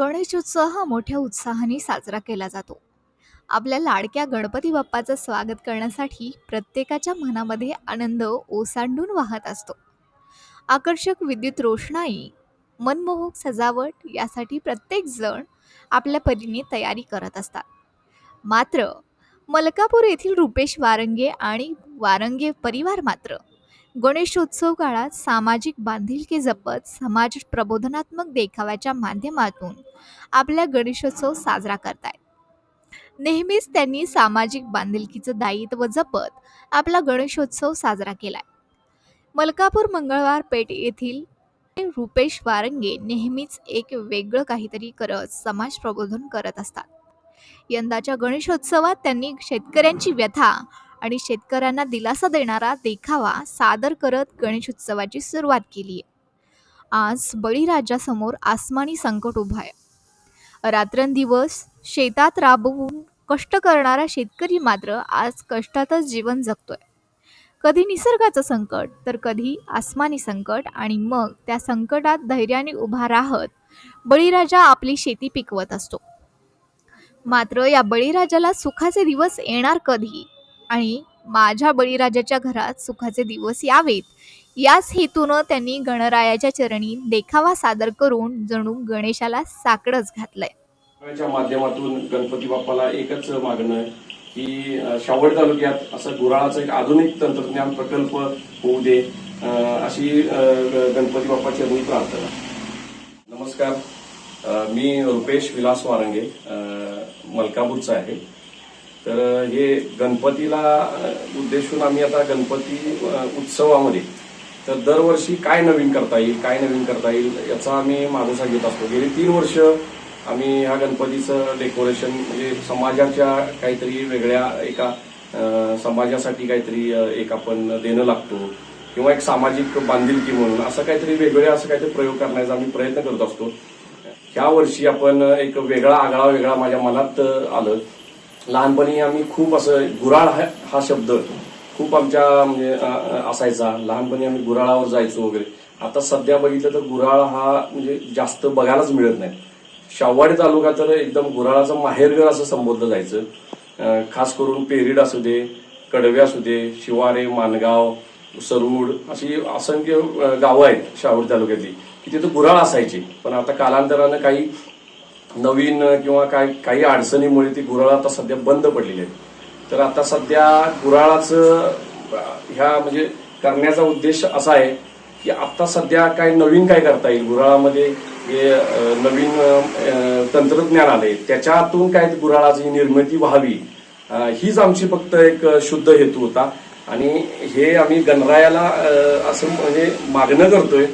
गणेशोत्सव हा मोठ्या उत्साहाने साजरा केला जातो. आपल्या लाडक्या गणपती बाप्पाचं स्वागत करण्यासाठी प्रत्येकाच्या मनामध्ये आनंद ओसांडून वाहत असतो. आकर्षक विद्युत रोषणाई मनमोहक सजावट यासाठी प्रत्येक जण आपल्या परीने तयारी करत असतात. मात्र मलकापूर येथील रुपेश वारंगे आणि वारंगे परिवार मात्र गणेशोत्सव काळात सामाजिक बांधिलकी जपत समाज प्रबोधनात्मक देखाव्याच्या माध्यमातून आपला गणेशोत्सव साजरा करतायत. नेहमीच त्यांनी सामाजिक बांधिलकीचं दायित्व जपत आपला गणेशोत्सव साजरा केलाय. मलकापूर मंगळवार पेठ येथील रुपेश वारंगे नेहमीच एक वेगळं काहीतरी करत समाज प्रबोधन करत असतात. यंदाच्या गणेशोत्सवात त्यांनी शेतकऱ्यांची व्यथा आणि शेतकऱ्यांना दिलासा देणारा देखावा सादर करत गणेशोत्सवाची सुरुवात केली आहे. आज बळीराजासमोर आसमानी संकट उभं आहे. रात्रंदिवस शेतात राबवून कष्ट करणारा शेतकरी मात्र आज कष्टातच जीवन जगतोय. कधी निसर्गाचं संकट तर कधी आसमानी संकट आणि मग त्या संकटात धैर्याने उभा राहत बळीराजा आपली शेती पिकवत असतो. मात्र या बळीराजाला सुखाचे दिवस येणार कधी? आणि माझ्या बळीराजाच्या घरात सुखाचे दिवस यावेत. याच हेतूनं त्यांनी गणरायाच्या चरणी देखावा सादर करून जणू गणेशाला साकडच घातलंय. माध्यमातून गणपती बाप्पाला एकच मागणं की शावड तालुक्यात असं गुराळाचं एक आधुनिक तंत्रज्ञान प्रकल्प होऊ दे अशी गणपती बाप्पाची मी प्रार्थना. नमस्कार. मी रुपेश विलास वारंगे मलकापूरचा आहे. तर हे गणपतीला उद्देशून आम्ही आता गणपती उत्सवामध्ये तर दरवर्षी काय नवीन करता येईल काय नवीन करता येईल याचा आम्ही मागोसा घेत असतो. गेली तीन वर्ष आम्ही ह्या गणपतीचं डेकोरेशन म्हणजे समाजाच्या काहीतरी वेगळ्या एका समाजासाठी काहीतरी एक आपण देणं लागतो किंवा एक सामाजिक बांधिलकी म्हणून असं काहीतरी वेगळे असं काहीतरी प्रयोग करण्याचा आम्ही प्रयत्न करत असतो. ह्या वर्षी आपण एक वेगळा आगळा वेगळा माझ्या मनात आलं. लहानपणी आम्ही खूप असं गुराळ हा हा शब्द खूप आमच्या म्हणजे असायचा. लहानपणी आम्ही गुराळावर जायचो वगैरे. आता सध्या बघितलं तर गुराळ हा म्हणजे जास्त बघायलाच मिळत नाही. शाववाडी तालुका तर एकदम गुराळाचं माहेरघर असं संबोधलं जायचं. खास करून पेरीड असू दे कडवे असू दे शिवारे मानगाव सरूड अशी असंख्य गावं आहेत शाहूड तालुक्यातली की तिथं गुराळ असायची. पण आता कालांतरानं काही नवीन किंवा काय काही अडचणीमुळे ती गुराळ आता सध्या बंद पडलेली आहे तर आता सध्या गुराळाचं ह्या म्हणजे करण्याचा उद्देश असा आहे की आता सध्या काय नवीन काय करता येईल? गुराळामध्ये नवीन तंत्रज्ञान आले त्याच्यातून काय गुराळाची निर्मिती व्हावी? हीच आमची फक्त एक शुद्ध हेतू होता. आणि हे आम्ही गणरायाला असं म्हणजे मागणं करतोय.